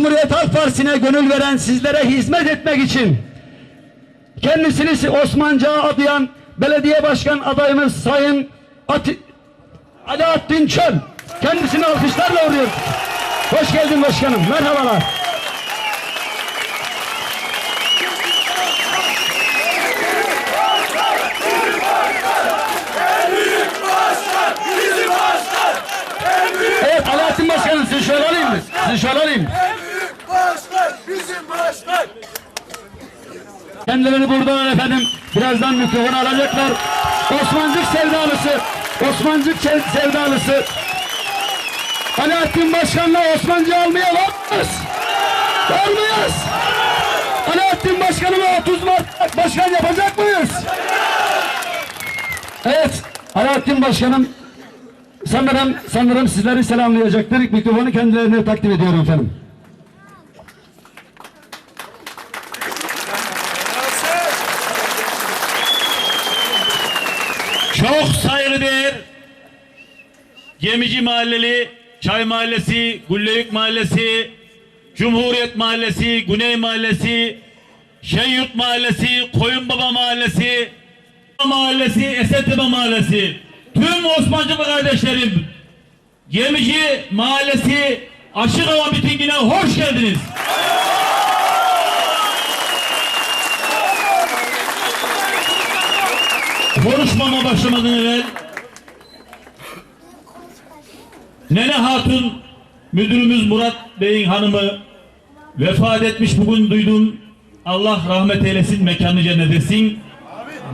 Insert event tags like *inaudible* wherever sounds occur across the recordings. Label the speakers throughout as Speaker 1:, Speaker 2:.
Speaker 1: Cumhuriyet Halk Partisi'ne gönül veren sizlere hizmet etmek için kendisini Osmanlıca adayan belediye başkan adayımız Sayın Ati, Alaaddin Çöl. Kendisini alkışlarla uğurluyoruz. Hoş geldin başkanım. Merhabalar. Evet Alaaddin Başkanım sizi şöyle alayım mı? Sizi şöyle alayım.
Speaker 2: Başkan bizim başkan.
Speaker 1: Kendilerini buradan efendim birazdan mikrofonu alacaklar. Osmancık sevdalısı, Osmancık sev- sevdalısı. Alaaddin Başkan'la Osmancı almaya var mıyız? Var mıyız? Alaaddin Başkan'ı 30 Mart başkan yapacak mıyız? Evet, Alaaddin Başkanım sanırım, sanırım sizleri selamlayacaktır. Mikrofonu kendilerine takdim ediyorum efendim.
Speaker 3: Çok saygıdeğer Gemici Mahalleli, Çay Mahallesi, Gülleyük Mahallesi, Cumhuriyet Mahallesi, Güney Mahallesi, Şeyyurt Mahallesi, Koyunbaba Mahallesi, Mahallesi, Esentepe Mahallesi, tüm Osmancılı kardeşlerim, Gemici Mahallesi Aşıkova mitingine hoş geldiniz. Konuşmama başlamadan evvel Nene Hatun müdürümüz Murat Bey'in hanımı vefat etmiş bugün duydum. Allah rahmet eylesin mekanı cennet etsin.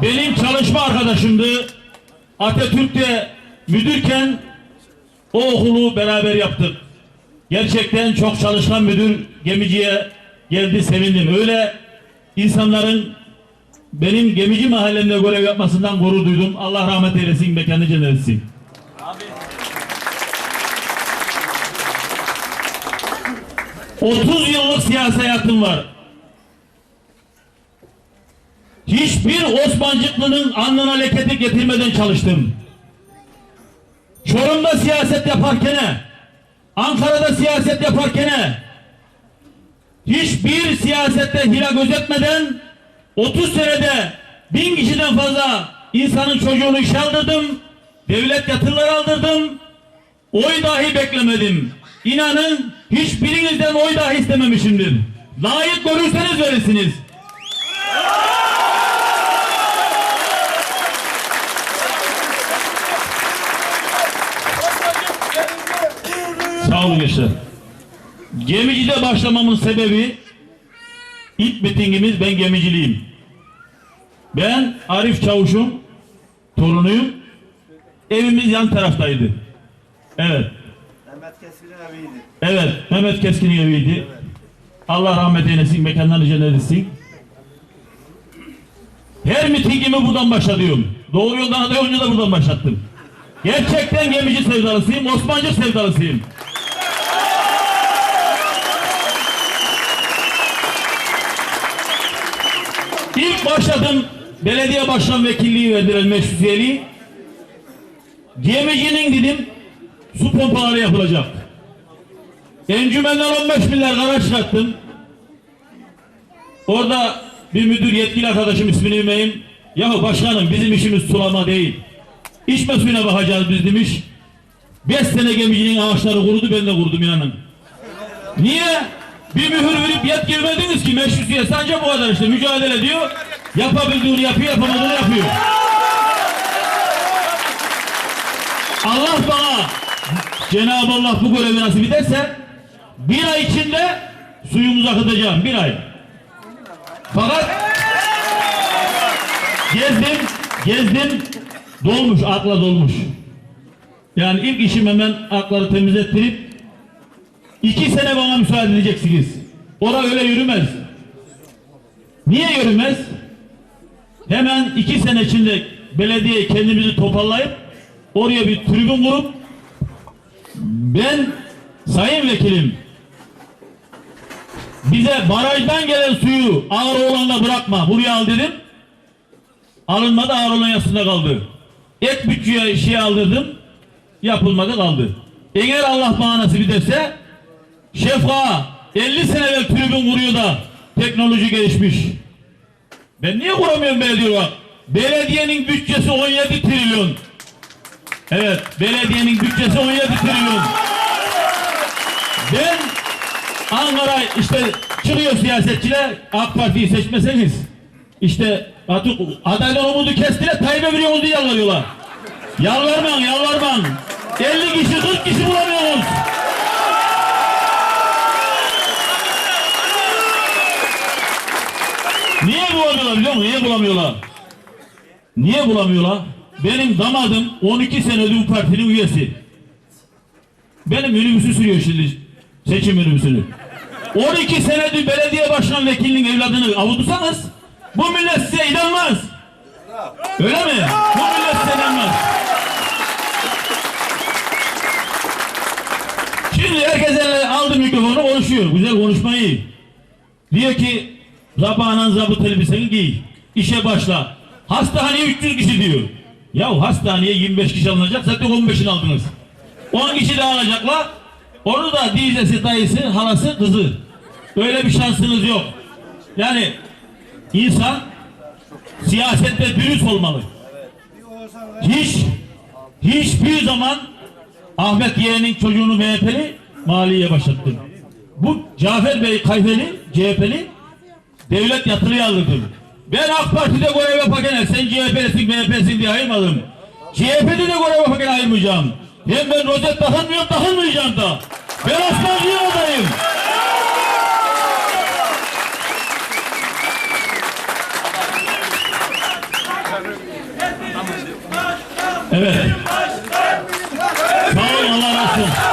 Speaker 3: Benim çalışma arkadaşımdı. Atatürk'te müdürken o okulu beraber yaptık. Gerçekten çok çalışkan müdür gemiciye geldi sevindim. Öyle insanların benim gemici mahallemde görev yapmasından gurur duydum. Allah rahmet eylesin, mekanı cennet etsin. 30 yıllık siyasi hayatım var. Hiçbir Osmancıklı'nın alnına leketi getirmeden çalıştım. Çorum'da siyaset yaparken, Ankara'da siyaset yaparken, hiçbir siyasette hile gözetmeden 30 senede bin kişiden fazla insanın çocuğunu işe aldırdım, devlet yatırlar aldırdım, oy dahi beklemedim. İnanın hiçbirinizden oy dahi istememişimdir. Layık görürseniz verirsiniz. Sağ olun gençler. Gemicide başlamamın sebebi ilk mitingimiz ben gemiciliyim. Ben Arif Çavuş'un torunuyum. Evimiz yan taraftaydı. Evet.
Speaker 2: Mehmet Keskin'in eviydi.
Speaker 3: Evet. Mehmet Keskin'in eviydi. Allah rahmet eylesin. Mekanlarını cennet etsin. Her mitingimi buradan başlatıyorum. Doğru yoldan aday olunca da buradan başlattım. Gerçekten gemici sevdalısıyım. Osmancık sevdalısıyım. Başladım belediye başkan vekilliği verdiler meşrutiyeliği. Gemicinin dedim su pompaları yapılacak. Encümenden 15 milyar karar çıkarttım. Orada bir müdür yetkili arkadaşım ismini bilmeyeyim. Ya başkanım bizim işimiz sulama değil. İçme suyuna bakacağız biz demiş. Beş sene gemicinin ağaçları kurudu ben de kurudum inanın. Niye? Bir mühür verip yetki vermediniz ki meşrutiyet sadece bu kadar işte mücadele ediyor. Yapabildiğini yapıyor yapamadığını yapıyor. Allah bana Cenab-ı Allah bu görevi nasip ederse bir ay içinde suyumuzu akıtacağım bir ay. Fakat gezdim, gezdim, dolmuş, akla dolmuş. Yani ilk işim hemen akları temizlettirip iki sene bana müsaade edeceksiniz. Ora öyle yürümez. Niye yürümez? Hemen iki sene içinde belediye kendimizi toparlayıp oraya bir tribün kurup ben sayın vekilim bize barajdan gelen suyu ağır olanla bırakma buraya al dedim. Alınmadı ağır olan yasında kaldı. Ek bütçeye şey aldırdım. Yapılmadı kaldı. Eğer Allah bana nasip ederse şefa 50 sene evvel tribün kuruyor da teknoloji gelişmiş. Ben niye kuramıyorum belediye olarak? Belediyenin bütçesi 17 trilyon. Evet, belediyenin bütçesi 17 trilyon. Ben Ankara işte çıkıyor siyasetçiler AK Parti'yi seçmeseniz işte artık adaylar umudu kestiler Tayyip'e veriyoruz diye yalvarıyorlar. Yalvarman yalvarman. 50 kişi 40 kişi bulamıyoruz. Niye bulamıyorlar biliyor musun? Niye bulamıyorlar? Niye bulamıyorlar? Benim damadım 12 senedir bu partinin üyesi. Benim minibüsü sürüyor şimdi seçim minibüsünü. 12 senedir belediye başkan vekilinin evladını avutursanız bu millet size inanmaz. Öyle mi? Bu millet size inanmaz. Şimdi herkes aldı mikrofonu konuşuyor. Güzel konuşmayı. Diyor ki Zabanan zabıt elbiseni giy. İşe başla. Hastaneye 300 kişi diyor. Ya hastaneye 25 kişi alınacak zaten 15'ini aldınız. 10 kişi daha alacaklar. Onu da diyecesi, dayısı, halası, kızı. Öyle bir şansınız yok. Yani insan siyasette dürüst olmalı. Hiç hiçbir zaman Ahmet Yeğen'in çocuğunu MHP'li maliye başlattım. Bu Cafer Bey Kayfeli, CHP'li devlet yatırıya aldırdım. Ben AK Parti'de görev yaparken sen CHP'lisin MHP'sin diye ayırmadım. CHP'de de görev yaparken ayırmayacağım. Hem ben rozet takılmıyorum takılmayacağım da. Ben Osmanlı'ya adayım. Evet. Sağ olun Allah razı olsun.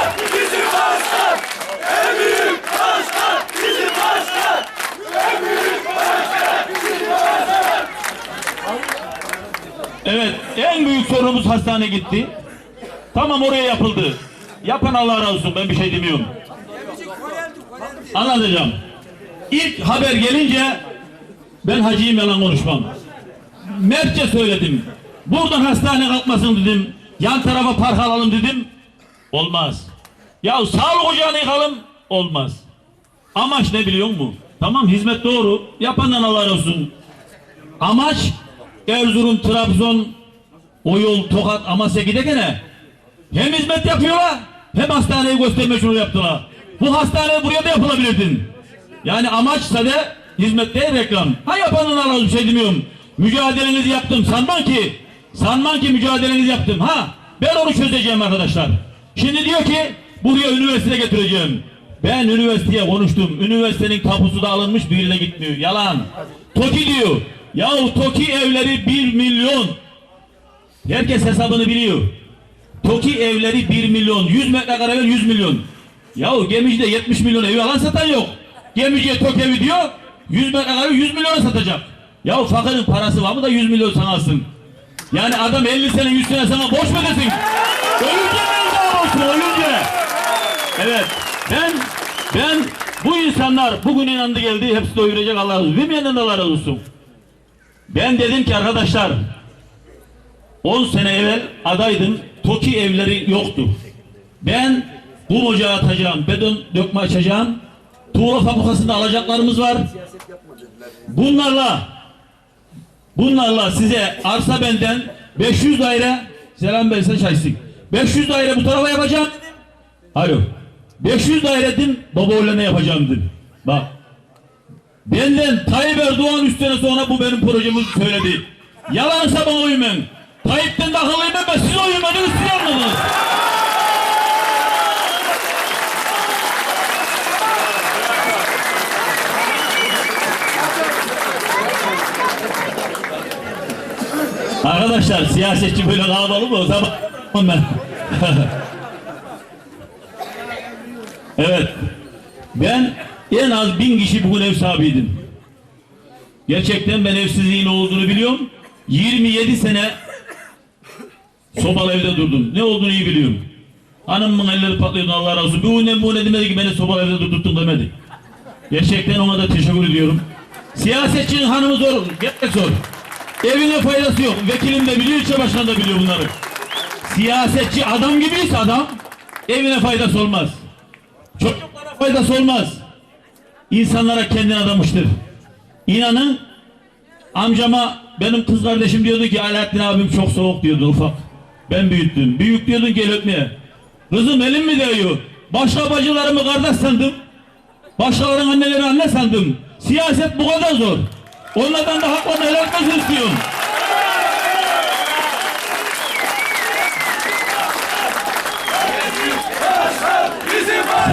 Speaker 3: 9 hastane gitti. Tamam oraya yapıldı. Yapan Allah razı olsun ben bir şey demiyorum. Anlatacağım. İlk haber gelince ben hacıyım yalan konuşmam. Mertçe söyledim. Buradan hastane kalkmasın dedim. Yan tarafa park alalım dedim. Olmaz. Ya sağlık ocağını yıkalım. Olmaz. Amaç ne biliyor musun? Tamam hizmet doğru. Yapandan Allah razı olsun. Amaç Erzurum, Trabzon, o yol Tokat, Amasya giderken hem hizmet yapıyorlar hem hastaneyi gösterme şunu yaptılar. Bu hastane buraya da yapılabilirdin. Yani amaç sade hizmet değil reklam. Ha yapanın bir şey demiyorum. Mücadelenizi yaptım. Sanmam ki sanmam ki mücadelenizi yaptım. Ha ben onu çözeceğim arkadaşlar. Şimdi diyor ki buraya üniversite getireceğim. Ben üniversiteye konuştum. Üniversitenin tapusu da alınmış birine gitmiyor. Yalan. TOKİ diyor. Yahu TOKİ evleri 1 milyon. Herkes hesabını biliyor. TOKİ evleri 1 milyon. 100 metrekare ev 100 milyon. Yahu Gemici'de 70 milyon evi alan satan yok. Gemici'ye TOKİ evi diyor 100 metrekare 100 milyona satacak. Yahu fakirin parası var mı da 100 milyon sana alsın. Yani adam 50 sene 100 sene sana boş mu desin? Ölünce mevzu olsun ölünce. Evet ben ben bu insanlar bugün inandı geldi hepsi doyuracak Allah razı olsun. Bilmeyenden de Allah olsun. Ben dedim ki arkadaşlar 10 sene evvel adaydım. TOKİ evleri yoktu. Ben kum ocağı atacağım, beton dökme açacağım. Tuğla fabrikasında alacaklarımız var. Bunlarla bunlarla size arsa benden 500 daire Selam Bey sen şahitsin. 500 daire bu tarafa yapacağım. Alo. 500 daire dedim baba oğluna yapacağım dedim. Bak Benden Tayyip Erdoğan üstüne sonra bu benim projemi söyledi. Yalansa bana uymayın. Tayyip'ten de akıllıyım ben siz uyumadınız siz anladınız. Arkadaşlar siyasetçi böyle kalabalık? O zaman ben. *laughs* evet. Ben en az bin kişi bugün ev sahibiydim. Gerçekten ben evsizliğin olduğunu biliyorum. 27 sene sobalı evde durdum. Ne olduğunu iyi biliyorum. Hanımın elleri patlıyordu Allah razı olsun. Bu ne bu ne demedi ki beni sobalı evde durdurttun demedi. Gerçekten ona da teşekkür ediyorum. Siyasetçinin hanımı zor, gerçek zor. Evine faydası yok. Vekilim de biliyor, ilçe başkanı da biliyor bunları. Siyasetçi adam gibiyse adam, evine faydası olmaz. Çocuklara faydası olmaz. insanlara kendini adamıştır. İnanın amcama benim kız kardeşim diyordu ki Alaaddin abim çok soğuk diyordu ufak. Ben büyüttüm. Büyük diyordun gel öpmeye. Kızım elim mi değiyor? Başka bacılarımı kardeş sandım. Başkalarının anneleri anne sandım. Siyaset bu kadar zor. Onlardan da haklarını helal etmesini istiyorum.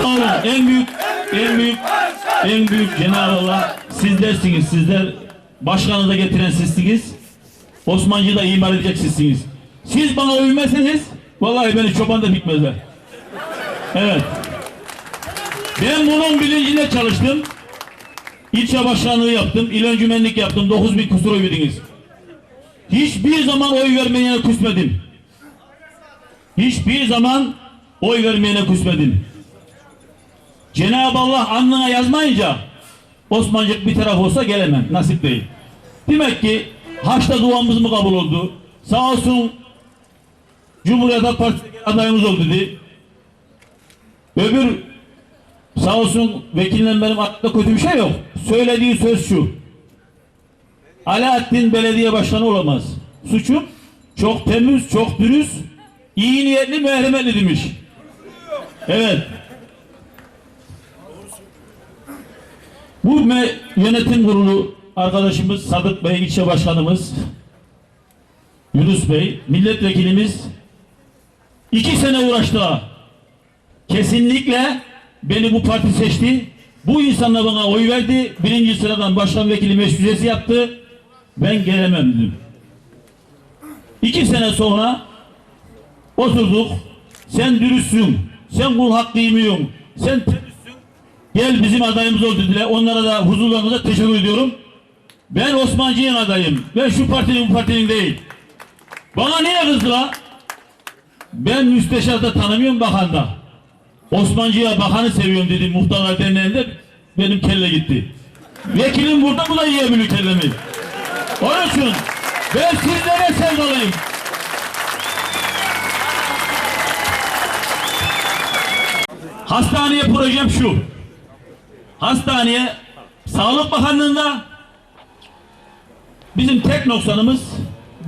Speaker 3: Sağ olun. En büyük, en büyük, en büyük Cenab-ı Allah sizlersiniz. Sizler başkanınıza getiren sizsiniz. Osmancı'yı da imar edecek sizsiniz. Siz bana uymazsanız vallahi beni çoban da bitmezler. Evet. Ben bunun bilincinde çalıştım. İlçe başkanlığı yaptım. İl öncümenlik yaptım. 9 bin kusur oy verdiniz. Hiçbir zaman oy vermeyene küsmedim. Hiçbir zaman oy vermeyene küsmedim. Cenab-ı Allah alnına yazmayınca Osmancık bir taraf olsa gelemem. Nasip değil. Demek ki haçta duamız mı kabul oldu? Sağ olsun Cumhuriyet Halk Partisi adayımız oldu dedi. Öbür sağ olsun vekilinden benim aklımda kötü bir şey yok. Söylediği söz şu. Alaaddin belediye başkanı olamaz. Suçum çok temiz, çok dürüst, iyi niyetli, merhametli demiş. Evet. Bu yönetim kurulu arkadaşımız Sadık Bey, ilçe başkanımız Yunus Bey, milletvekilimiz iki sene uğraştı. Kesinlikle beni bu parti seçti. Bu insanlar bana oy verdi. Birinci sıradan başkan vekili meşruiyesi yaptı. Ben gelemem dedim. İki sene sonra oturduk. Sen dürüstsün. Sen kul hakkı yemiyorsun. Sen temizsin. Gel bizim adayımız ol dediler. Onlara da huzurlarınıza teşekkür ediyorum. Ben Osmancı'nın adayım. Ben şu partinin bu partinin değil. Bana niye kızdılar? Ben müsteşarda tanımıyorum bakanda. Osmancı'ya bakanı seviyorum dedi muhtarlar derneğinde benim kelle gitti. Vekilim burada bu da yiyebilir kellemi. Onun için ben sizlere sevdalıyım. Hastaneye projem şu. Hastaneye Sağlık Bakanlığı'nda bizim tek noksanımız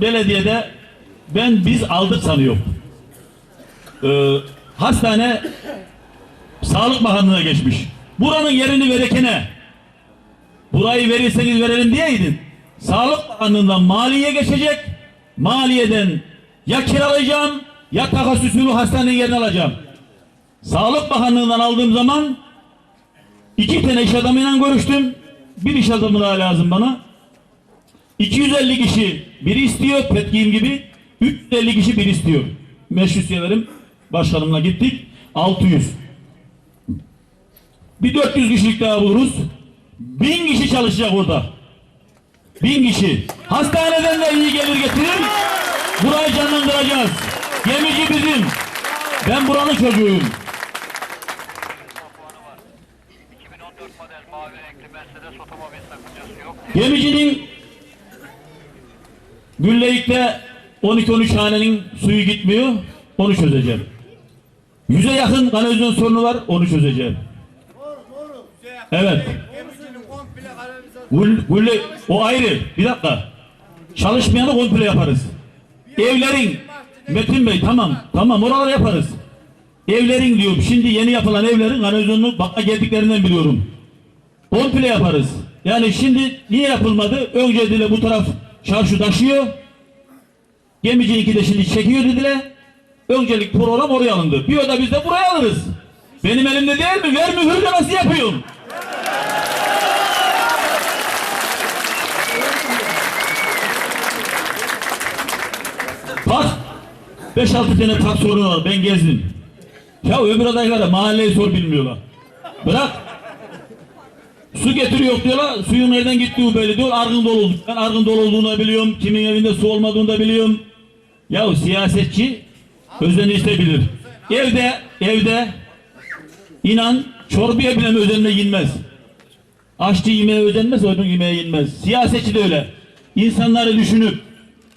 Speaker 3: belediyede ben biz aldık sanıyorum. Ee, hastane Sağlık Bakanlığı'na geçmiş. Buranın yerini verekene burayı verirseniz verelim diyeydin. Sağlık Bakanlığı'ndan maliye geçecek. Maliyeden ya kiralayacağım ya takas usulü hastanenin yerini alacağım. Sağlık Bakanlığı'ndan aldığım zaman iki tane iş adamıyla görüştüm. Bir iş adamı daha lazım bana. 250 kişi biri istiyor Petkiğim gibi. 350 kişi biri istiyor. Meşrusiye'lerim başkanımla gittik. 600. Bir 400 kişilik daha buluruz. 1000 kişi çalışacak orada. 1000 kişi. Hastaneden de iyi gelir getirir. Burayı canlandıracağız. Gemici bizim. Ben buranın çocuğuyum.
Speaker 4: 2014 model mavi renkli Mercedes otomobil sakıncası yok.
Speaker 3: Gemicinin Gülleyik'te 12-13 hanenin suyu gitmiyor. Onu çözeceğim. Yüze yakın kanalizasyon sorunu var. Onu çözeceğim. Evet. Gül, gülle, o ayrı. Bir dakika. Çalışmayanı komple yaparız. Evlerin Metin Bey tamam tamam oraları yaparız. Evlerin diyorum şimdi yeni yapılan evlerin kanalizasyonunu baka geldiklerinden biliyorum. Komple yaparız. Yani şimdi niye yapılmadı? Önce dediler bu taraf çarşı taşıyor. Gemicininki de şimdi çekiyor dediler. Öncelik program oraya alındı. Bir oda biz de buraya alırız. Benim elimde değil mi? Ver mühürle nasıl yapıyorum? Park 5-6 tane park sorunu var. Ben gezdim. Ya öbür adaylar da mahalleyi sor bilmiyorlar. Bırak. Su getiriyor diyorlar. Suyun nereden gittiği belli diyor. Argın dolu. Ben argın dolu olduğunu da biliyorum. Kimin evinde su olmadığını da biliyorum. Ya siyasetçi özeni işte bilir. Evde, evde inan çorbaya bile özenle yenmez. Aşçı yemeğe özenmez, onun yemeğe yenmez. Siyasetçi de öyle. İnsanları düşünüp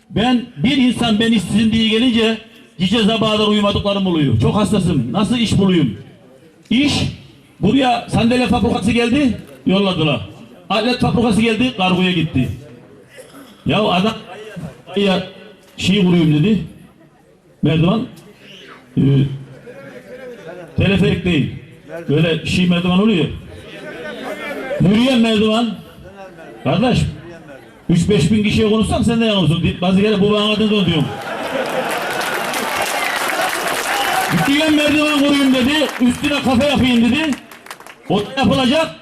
Speaker 3: ben bir insan ben işsizim diye gelince gece sabahlar uyumadıklarım oluyor. Çok hassasım. Nasıl iş bulayım? İş buraya sandalye fabrikası geldi. yolladılar. Atlet fabrikası geldi, kargoya gitti. Ya adam ya şey vurayım dedi. Merdiven e, teleferik değil. Böyle şey merdiven oluyor. Yürüyen merdiven. Kardeş 3-5 bin kişiye konuşsam sen de yanılsın. Bazı kere bu bana adını diyorum. Yürüyen merdiven kurayım dedi. Üstüne kafe yapayım dedi. O da yapılacak.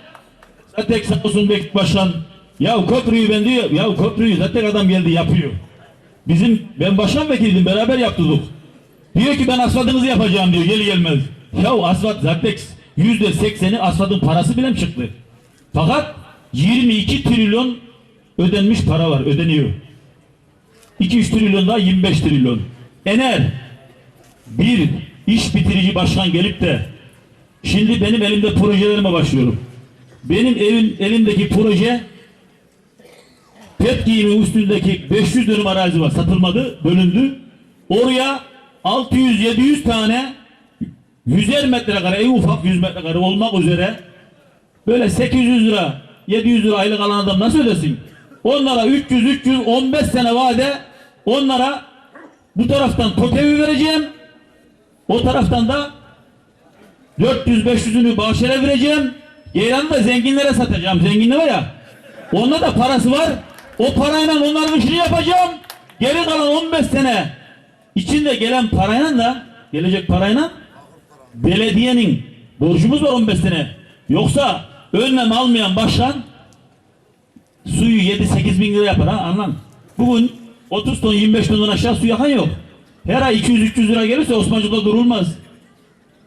Speaker 3: Zaten sağ olsun Bekir Başkan. Ya köprüyü ben diyor. Ya köprüyü zaten adam geldi yapıyor. Bizim ben başkan vekiliydim beraber yaptık. Diyor ki ben asfaltınızı yapacağım diyor gel gelmez. Ya asfalt zaten yüzde sekseni asfaltın parası bile mi çıktı? Fakat 22 trilyon ödenmiş para var ödeniyor. 2-3 trilyon daha 25 trilyon. Eğer bir iş bitirici başkan gelip de şimdi benim elimde projelerime başlıyorum. Benim evin elimdeki proje PET giyimi üstündeki 500 dönüm arazi var satılmadı bölündü. Oraya 600-700 tane 100'er metrekare en ufak 100 metrekare olmak üzere böyle 800 lira 700 lira aylık alan adam nasıl ödesin? Onlara 300 300 15 sene vade onlara bu taraftan TOTEV'i vereceğim. O taraftan da 400-500'ünü bahşere vereceğim. Geylanı da zenginlere satacağım. Zenginler var ya. Onda da parası var. O parayla onların işini yapacağım. Geri kalan 15 sene içinde gelen parayla da gelecek parayla belediyenin borcumuz var 15 sene. Yoksa önlem almayan başkan suyu 7-8 bin lira yapar ha anlam. Bugün 30 ton 25 tondan aşağı su yakan yok. Her ay 200-300 lira gelirse Osmancık'ta durulmaz.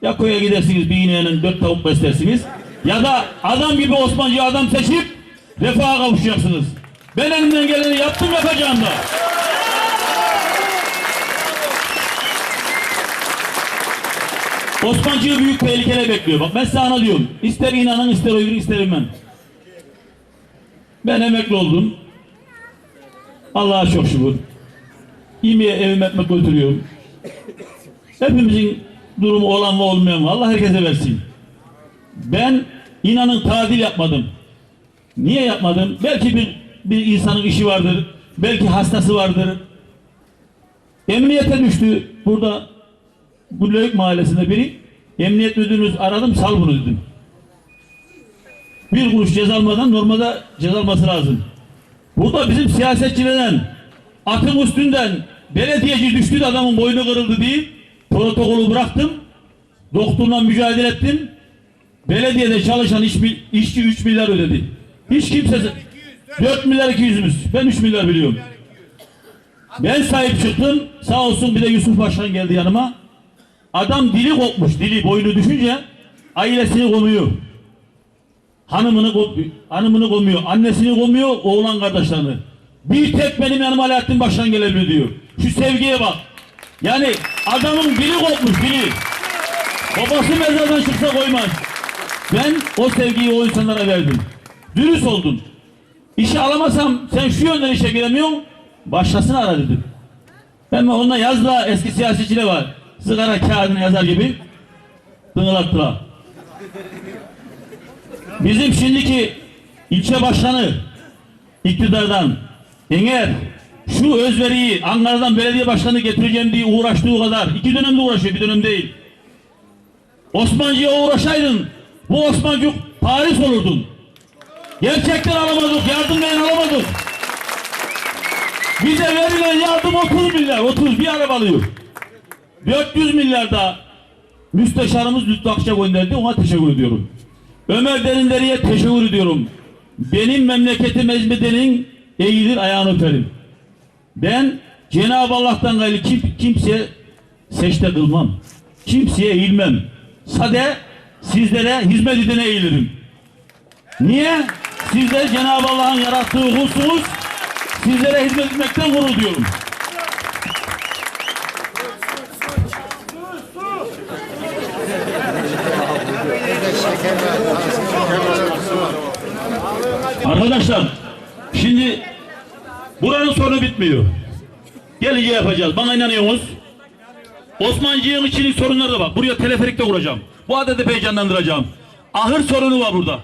Speaker 3: Ya koya gidersiniz bir ineğinin dört tavuk beslersiniz. Ya da adam gibi Osmancı adam seçip refaha kavuşacaksınız. Ben elimden geleni yaptım yapacağım da. Osmancı'yı büyük tehlikeler bekliyor. Bak ben sana diyorum. İster inanın ister uygun ister bilmem. Ben emekli oldum. Allah'a çok şükür. İmiye evime ekmek götürüyorum. Hepimizin durumu olan ve olmayan var. Allah herkese versin. Ben inanın tadil yapmadım. Niye yapmadım? Belki bir, bir insanın işi vardır. Belki hastası vardır. Emniyete düştü. Burada Gülöyük mahallesinde biri. Emniyet müdürünüz aradım sal bunu dedim. Bir kuruş ceza almadan normalde ceza alması lazım. Burada bizim siyasetçilerden atın üstünden belediyeci düştü de adamın boynu kırıldı deyip protokolü bıraktım. Doktorla mücadele ettim. Belediyede çalışan iş, işçi 3 milyar ödedi. Hiç kimse 4 milyar 200'müz. Ben 3 milyar biliyorum. Ben sahip çıktım. Sağ olsun bir de Yusuf Başkan geldi yanıma. Adam dili kopmuş. Dili boynu düşünce ailesini komuyor. Hanımını ko- hanımını komuyor. Annesini komuyor. Oğlan kardeşlerini. Bir tek benim yanıma Alaaddin Başkan gelebilir diyor. Şu sevgiye bak. Yani adamın dili kopmuş dili. Babası mezardan çıksa koymaz. Ben o sevgiyi o insanlara verdim. Dürüst oldum. İşe alamasam sen şu yönden işe giremiyorsun. Başkasını ara dedim. Ben onunla yazla eski siyasetçiler var. Sigara kağıdını yazar gibi dıngılattılar. Bizim şimdiki ilçe başkanı iktidardan eğer şu özveriyi Ankara'dan belediye başkanı getireceğim diye uğraştığı kadar iki dönemde uğraşıyor bir dönem değil. Osmancı'ya uğraşaydın bu Osmancık Paris olurdun. Gerçekten alamadık, yardım veren alamadık. Bize verilen yardım 30 milyar, 30 bir araba alıyor. 400 milyar da müsteşarımız Lütfü Akça gönderdi, ona teşekkür ediyorum. Ömer Derinleri'ye teşekkür ediyorum. Benim memleketim ezmedenin eğilir ayağını öperim. Ben Cenab-ı Allah'tan gayrı kim, kimseye seçte kılmam. Kimseye eğilmem. Sade sizlere hizmet edene eğilirim. Niye? Sizler Cenab-ı Allah'ın yarattığı kulsunuz. Sizlere hizmet etmekten gurur duyuyorum. Arkadaşlar şimdi buranın sorunu bitmiyor. Gelince yapacağız. Bana inanıyorsunuz. Osmancı'nın içinin sorunları da var. Buraya teleferik de kuracağım. Bu adeti heyecanlandıracağım. Ahır sorunu var burada.